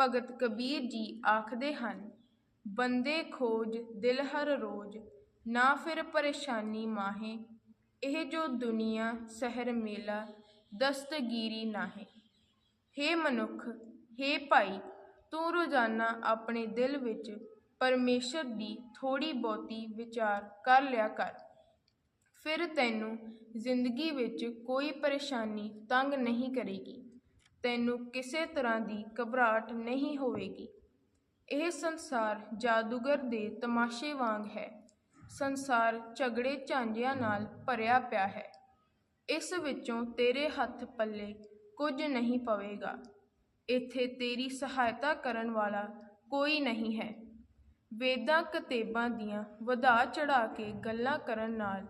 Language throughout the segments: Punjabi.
ਭਗਤ ਕਬੀਰ ਜੀ ਆਖਦੇ ਹਨ, ਬੰਦੇ ਖੋਜ ਦਿਲ ਹਰ ਰੋਜ਼, ਨਾ ਫਿਰ ਪਰੇਸ਼ਾਨੀ ਮਾਹੇ। ਇਹ ਜੋ ਦੁਨੀਆ ਸਹਿਰ ਮੇਲਾ, ਦਸਤਗੀਰੀ ਨਾਹੇ। ਹੇ ਮਨੁੱਖ, ਹੇ ਭਾਈ, ਤੂੰ ਰੋਜ਼ਾਨਾ ਆਪਣੇ ਦਿਲ ਵਿੱਚ ਪਰਮੇਸ਼ਰ ਦੀ ਥੋੜੀ ਬਹੁਤੀ ਵਿਚਾਰ ਕਰ ਲਿਆ ਕਰ। ਫਿਰ ਤੈਨੂੰ ਜ਼ਿੰਦਗੀ ਵਿੱਚ ਕੋਈ ਪਰੇਸ਼ਾਨੀ ਤੰਗ ਨਹੀਂ ਕਰੇਗੀ। ਤੈਨੂੰ ਕਿਸੇ ਤਰ੍ਹਾਂ ਦੀ ਘਬਰਾਹਟ ਨਹੀਂ ਹੋਵੇਗੀ। ਇਹ ਸੰਸਾਰ ਜਾਦੂਗਰ ਦੇ ਤਮਾਸ਼ੇ ਵਾਂਗ ਹੈ। ਸੰਸਾਰ ਝਗੜੇ ਝਾਂਝਿਆਂ ਨਾਲ ਭਰਿਆ ਪਿਆ ਹੈ। ਇਸ ਵਿੱਚੋਂ ਤੇਰੇ ਹੱਥ ਪੱਲੇ ਕੁਝ ਨਹੀਂ ਪਵੇਗਾ। ਇੱਥੇ ਤੇਰੀ ਸਹਾਇਤਾ ਕਰਨ ਵਾਲਾ ਕੋਈ ਨਹੀਂ ਹੈ। ਵੇਦਾਂ ਕਤੇਬਾਂ ਦੀਆਂ ਵਧਾ ਚੜਾ ਕੇ ਗੱਲਾਂ ਕਰਨ ਨਾਲ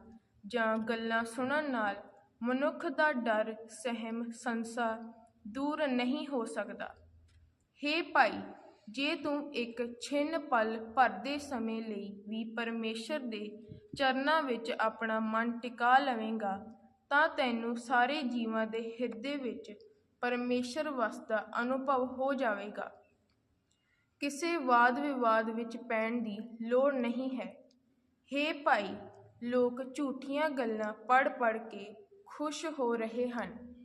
ਜਾਂ ਗੱਲਾਂ ਸੁਣਨ ਨਾਲ ਮਨੁੱਖ ਦਾ ਡਰ, ਸਹਿਮ, ਸੰਸਾ ਦੂਰ ਨਹੀਂ ਹੋ ਸਕਦਾ। ਹੇ ਭਾਈ, ਜੇ ਤੂੰ ਇੱਕ ਛਿਨ ਪਲ ਭਰਦੇ ਸਮੇਂ ਲਈ ਵੀ ਪਰਮੇਸ਼ਰ ਦੇ ਚਰਨਾਂ ਵਿੱਚ ਆਪਣਾ ਮਨ ਟਿਕਾ ਲਵੇਂਗਾ, ਤਾਂ ਤੈਨੂੰ ਸਾਰੇ ਜੀਵਾਂ ਦੇ ਹਿਰਦੇ ਵਿੱਚ ਪਰਮੇਸ਼ਰ ਵਸਦਾ ਅਨੁਭਵ ਹੋ ਜਾਵੇਗਾ। ਕਿਸੇ ਵਾਦ ਵਿਵਾਦ ਵਿੱਚ ਪੈਣ ਦੀ ਲੋੜ ਨਹੀਂ ਹੈ। ਹੇ ਭਾਈ, ਲੋਕ ਝੂਠੀਆਂ ਗੱਲਾਂ ਪੜ ਪੜ ਕੇ ਖੁਸ਼ ਹੋ ਰਹੇ ਹਨ।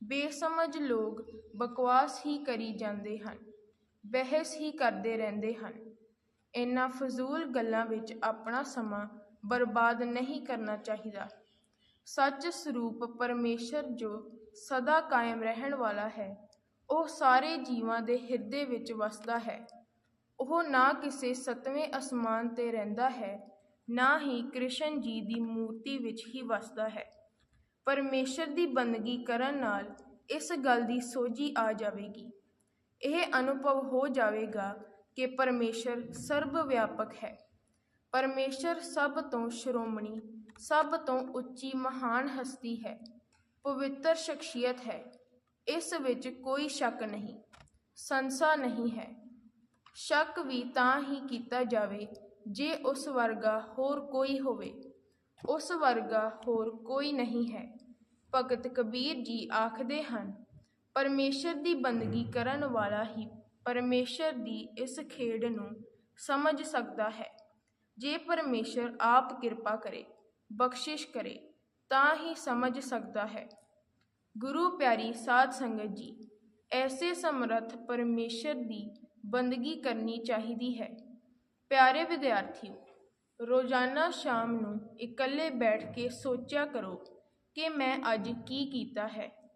ਬੇਸਮਝ ਲੋਕ ਬਕਵਾਸ ਹੀ ਕਰੀ ਜਾਂਦੇ ਹਨ, ਬਹਿਸ ਹੀ ਕਰਦੇ ਰਹਿੰਦੇ ਹਨ। ਇਹਨਾਂ ਫਜ਼ੂਲ ਗੱਲਾਂ ਵਿੱਚ ਆਪਣਾ ਸਮਾਂ ਬਰਬਾਦ ਨਹੀਂ ਕਰਨਾ ਚਾਹੀਦਾ। ਸੱਚ ਸਰੂਪ ਪਰਮੇਸ਼ਰ ਜੋ ਸਦਾ ਕਾਇਮ ਰਹਿਣ ਵਾਲਾ ਹੈ, ਉਹ ਸਾਰੇ ਜੀਵਾਂ ਦੇ ਹਿਰਦੇ ਵਿੱਚ ਵਸਦਾ ਹੈ। ਉਹ ਨਾ ਕਿਸੇ ਸਤਵੇਂ ਅਸਮਾਨ ਤੇ ਰਹਿੰਦਾ ਹੈ, ਨਾ ਹੀ ਕ੍ਰਿਸ਼ਨ ਜੀ ਦੀ ਮੂਰਤੀ ਵਿੱਚ ਹੀ ਵਸਦਾ ਹੈ। ਪਰਮੇਸ਼ਰ ਦੀ ਬੰਦਗੀ ਕਰਨ ਨਾਲ ਇਸ ਗੱਲ ਦੀ ਸੋਝੀ ਆ ਜਾਵੇਗੀ। ਇਹ ਅਨੁਭਵ ਹੋ ਜਾਵੇਗਾ ਕਿ ਪਰਮੇਸ਼ਰ ਸਰਬ ਵਿਆਪਕ ਹੈ। ਪਰਮੇਸ਼ਰ ਸਭ ਤੋਂ ਸ਼੍ਰੋਮਣੀ, ਸਭ ਤੋਂ ਉੱਚੀ ਮਹਾਨ ਹਸਤੀ ਹੈ। ਪਵਿੱਤਰ ਸ਼ਖਸੀਅਤ ਹੈ। ਇਸ ਵਿੱਚ ਕੋਈ ਸ਼ੱਕ ਨਹੀਂ, ਸੰਸਾ ਨਹੀਂ ਹੈ। ਸ਼ੱਕ ਵੀ ਤਾਂ ਹੀ ਕੀਤਾ ਜਾਵੇ ਜੇ ਉਸ ਵਰਗਾ ਹੋਰ ਕੋਈ ਹੋਵੇ। ਉਸ ਵਰਗਾ ਹੋਰ ਕੋਈ ਨਹੀਂ ਹੈ। ਭਗਤ ਕਬੀਰ ਜੀ ਆਖਦੇ ਹਨ, ਪਰਮੇਸ਼ਰ ਦੀ ਬੰਦਗੀ ਕਰਨ ਵਾਲਾ ਹੀ ਪਰਮੇਸ਼ਰ ਦੀ ਇਸ ਖੇਡ ਨੂੰ ਸਮਝ ਸਕਦਾ ਹੈ। ਜੇ ਪਰਮੇਸ਼ਰ ਆਪ ਕਿਰਪਾ ਕਰੇ, ਬਖਸ਼ਿਸ਼ ਕਰੇ, ਤਾਂ ਹੀ ਸਮਝ ਸਕਦਾ ਹੈ। ਗੁਰੂ ਪਿਆਰੀ ਸਾਧ ਸੰਗਤ ਜੀ, ਐਸੇ ਸਮਰੱਥ ਪਰਮੇਸ਼ਰ ਦੀ ਬੰਦਗੀ ਕਰਨੀ ਚਾਹੀਦੀ ਹੈ। ਪਿਆਰੇ ਵਿਦਿਆਰਥੀਓ ਰੋਜ਼ਾਨਾ ਸ਼ਾਮ ਨੂੰ ਇਕੱਲੇ ਬੈਠ ਕੇ ਸੋਚਿਆ ਕਰੋ ਕਿ ਮੈਂ ਅੱਜ ਕੀ ਕੀਤਾ ਹੈ।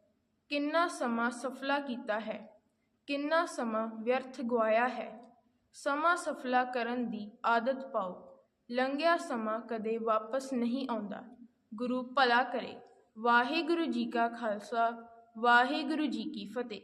ਕਿੰਨਾ ਸਮਾਂ ਸਫਲਾ ਕੀਤਾ ਹੈ। ਕਿੰਨਾ ਸਮਾਂ ਵਿਅਰਥ ਗਵਾਇਆ ਹੈ। ਸਮਾਂ ਸਫਲਾ ਕਰਨ ਦੀ ਆਦਤ ਪਾਓ। ਲੰਘਿਆ ਸਮਾਂ ਕਦੇ ਵਾਪਸ ਨਹੀਂ ਆਉਂਦਾ। ਗੁਰੂ ਭਲਾ ਕਰੇ। ਵਾਹਿਗੁਰੂ ਜੀ ਕਾ ਖਾਲਸਾ, ਵਾਹਿਗੁਰੂ ਜੀ ਕੀ ਫਤਿਹ।